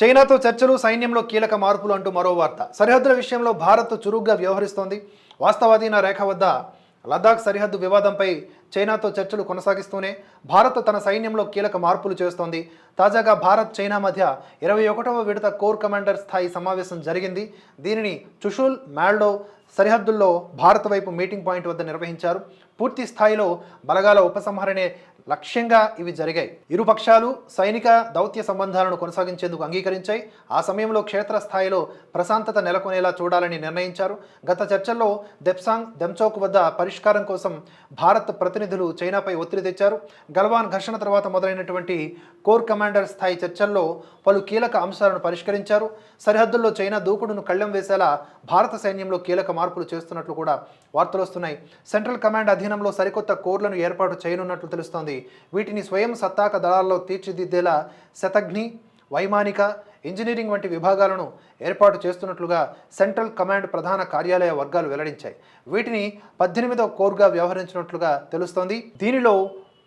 చైనాతో చర్చలు సైన్యంలో కీలక మార్పులు అంటూ మరో వార్త. సరిహద్దుల విషయంలో భారత్ చురుగ్గా వ్యవహరిస్తోంది. వాస్తవాధీన రేఖ వద్ద లద్దాఖ్ సరిహద్దు వివాదంపై చైనాతో చర్చలు కొనసాగిస్తూనే భారత్ తన సైన్యంలో కీలక మార్పులు చేస్తోంది. తాజాగా భారత్ చైనా మధ్య ఇరవై ఒకటవ విడత కోర్ కమాండర్ స్థాయి సమావేశం జరిగింది. దీనిని చుషుల్ మాల్డో సరిహద్దుల్లో భారత్ వైపు మీటింగ్ పాయింట్ వద్ద నిర్వహించారు. పూర్తి స్థాయిలో బలగాల ఉపసంహరణే లక్ష్యంగా ఇవి జరిగాయి. ఇరు పక్షాలు సైనిక దౌత్య సంబంధాలను కొనసాగించేందుకు అంగీకరించాయి. ఆ సమయంలో క్షేత్రస్థాయిలో ప్రశాంతత నెలకొనేలా చూడాలని నిర్ణయించారు. గత చర్చల్లో దెప్సాంగ్ దెంచోక్ వద్ద పరిష్కారం కోసం భారత్ ప్రతినిధులు చైనాపై ఒత్తిడి తెచ్చారు. గల్వాన్ ఘర్షణ తర్వాత మొదలైనటువంటి కోర్ కమాండర్ స్థాయి చర్చల్లో పలు కీలక అంశాలను పరిష్కరించారు. సరిహద్దుల్లో చైనా దూకుడును కళ్ళెం వేసేలా భారత సైన్యంలో కీలక మార్పులు చేస్తున్నట్లు కూడా వార్తలు వస్తున్నాయి. సెంట్రల్ కమాండ్ అధీనంలో సరికొత్త కోర్లను ఏర్పాటు చేయనున్నట్లు తెలుస్తోంది. వీటిని స్వయం సత్తాక దళాల్లో తీర్చిదిద్దేలా శతఘ్ని వైమానిక ఇంజనీరింగ్ వంటి విభాగాలను ఏర్పాటు చేస్తున్నట్లుగా సెంట్రల్ కమాండ్ ప్రధాన కార్యాలయ వర్గాలు వెల్లడించాయి. వీటిని పద్దెనిమిదవ కోర్గా వ్యవహరించినట్లుగా తెలుస్తోంది. దీనిలో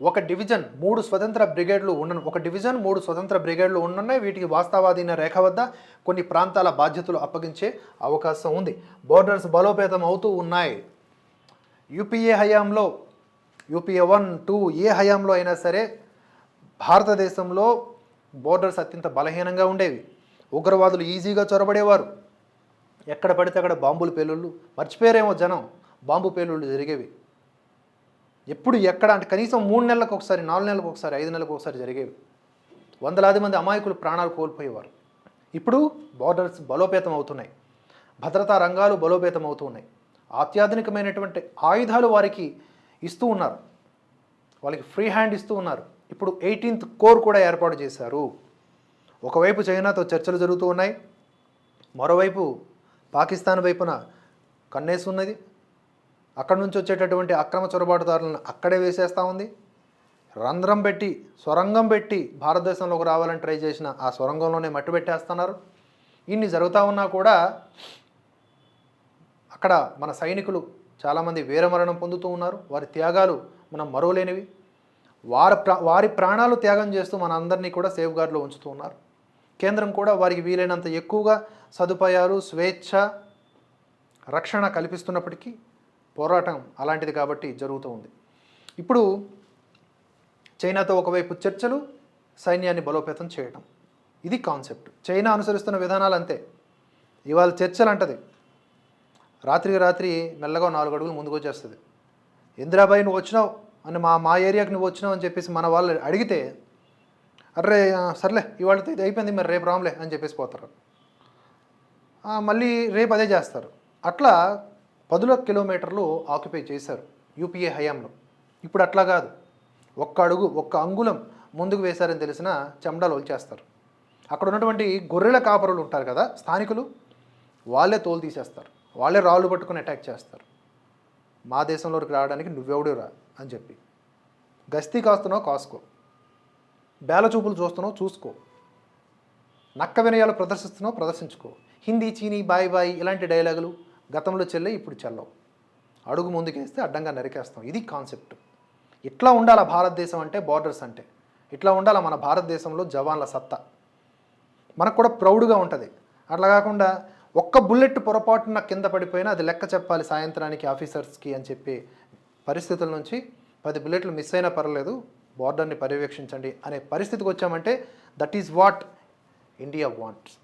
ఒక డివిజన్ మూడు స్వతంత్ర బ్రిగేడ్లు ఉన్న ఒక డివిజన్ మూడు స్వతంత్ర బ్రిగేడ్లు ఉన్నాయి వీటికి వాస్తవాధీన రేఖ వద్ద కొన్ని ప్రాంతాల బాధ్యతలు అప్పగించే అవకాశం ఉంది. బోర్డర్స్ బలోపేతం అవుతూ ఉన్నాయి. యూపీఏ హయాంలో యూపీఏ వన్ టూ ఏ హయాంలో అయినా సరే భారతదేశంలో బోర్డర్స్ అత్యంత బలహీనంగా ఉండేవి. ఉగ్రవాదులు ఈజీగా చొరబడేవారు. ఎక్కడ పడితే అక్కడ బాంబులు పేలుళ్ళు. మర్చిపోయారేమో జనం బాంబు పేలుళ్ళు జరిగేవి. ఎప్పుడు ఎక్కడ అంటే కనీసం మూడు నెలలకు ఒకసారి నాలుగు నెలలకు ఒకసారి ఐదు నెలలకు ఒకసారి జరిగేవి. వందలాది మంది అమాయకులు ప్రాణాలు కోల్పోయేవారు. ఇప్పుడు బార్డర్స్ బలోపేతం అవుతున్నాయి. భద్రతా రంగాలు బలోపేతం అవుతున్నాయి. అత్యాధునికమైనటువంటి ఆయుధాలు వారికి ఇస్తూ ఉన్నారు. వాళ్ళకి ఫ్రీ హ్యాండ్ ఇస్తూ ఉన్నారు. ఇప్పుడు ఎయిటీన్త్ కోర్ కూడా ఏర్పాటు చేశారు. ఒకవైపు చైనాతో చర్చలు జరుగుతూ ఉన్నాయి. మరోవైపు పాకిస్తాన్ వైపున కన్నేసి ఉన్నది. అక్కడి నుంచి వచ్చేటటువంటి అక్రమ చొరబాటుదారులను అక్కడే వేసేస్తూ ఉంది. రంధ్రం పెట్టి సొరంగం పెట్టి భారతదేశంలోకి రావాలని ట్రై చేసిన ఆ సొరంగంలోనే మట్టి పెట్టేస్తున్నారు. ఇన్ని జరుగుతూ ఉన్నా కూడా అక్కడ మన సైనికులు చాలామంది వీరమరణం పొందుతూ ఉన్నారు. వారి త్యాగాలు మనం మరోలేనివి వారి ప్రా వారి ప్రాణాలు త్యాగం చేస్తూ మన అందరినీ కూడా సేఫ్ గార్డ్లో ఉంచుతూ ఉన్నారు. కేంద్రం కూడా వారికి వీలైనంత ఎక్కువగా సదుపాయాలు స్వేచ్ఛ రక్షణ కల్పిస్తున్నప్పటికీ పోరాటం అలాంటిది కాబట్టి జరుగుతూ ఉంది. ఇప్పుడు చైనాతో ఒకవైపు చర్చలు సైన్యాన్ని బలోపేతం చేయడం ఇది కాన్సెప్ట్. చైనా అనుసరిస్తున్న విధానాలు అంతే ఇవాళ చర్చలు అంటది రాత్రికి రాత్రి మెల్లగా నాలుగు అడుగులు ముందుకు వచ్చేస్తుంది. ఇందిరాబాయి నువ్వు వచ్చినావు? అని మా మా ఏరియాకి నువ్వు వచ్చినావు? అని చెప్పేసి మన వాళ్ళు అడిగితే అర్రే సర్లే ఇవాళతో ఇది అయిపోయింది మరి రేపు రాములే అని చెప్పేసి పోతారు. మళ్ళీ రేపు అదే చేస్తారు. అట్లా పదుల కిలోమీటర్లు ఆక్యుపై చేశారు యూపీఏ హయాంలో. ఇప్పుడు అట్లా కాదు. ఒక్క అడుగు ఒక్క అంగుళం ముందుకు వేశారని తెలిసిన చెమడాలు వచ్చేస్తారు అక్కడ ఉన్నటువంటి గొర్రెల కాపరులు ఉంటారు కదా స్థానికులు వాళ్ళే తోలు తీసేస్తారు. వాళ్ళే రాళ్ళు పట్టుకొని అటాక్ చేస్తారు. మా దేశంలోకి రావడానికి నువ్వెవడు రా అని చెప్పి. గస్తీ కాస్తున్నావు కాసుకో. బేల చూపులు చూస్తున్నావు చూసుకో. నక్క వినయాలు ప్రదర్శిస్తున్నావు ప్రదర్శించుకో. హిందీ చీనీ బాయ్ బాయ్ ఇలాంటి డైలాగులు గతంలో చెల్లే ఇప్పుడు చెల్లవు. అడుగు ముందుకేస్తే అడ్డంగా నరికేస్తాం. ఇది కాన్సెప్ట్ ఇట్లా ఉండాల భారతదేశం అంటే బార్డర్స్ అంటే? ఇట్లా ఉండాల మన భారతదేశంలో జవాన్ల సత్తా? మనకు కూడా ప్రౌడ్గా ఉంటుంది. అట్లా కాకుండా ఒక్క బుల్లెట్ పొరపాటున కింద పడిపోయినా అది లెక్క చెప్పాలి సాయంత్రానికి ఆఫీసర్స్కి అని చెప్పి పరిస్థితుల నుంచి పది బుల్లెట్లు మిస్ అయినా పర్లేదు బార్డర్ని పర్యవేక్షించండి అనే పరిస్థితికి వచ్చామంటే that is what India wants.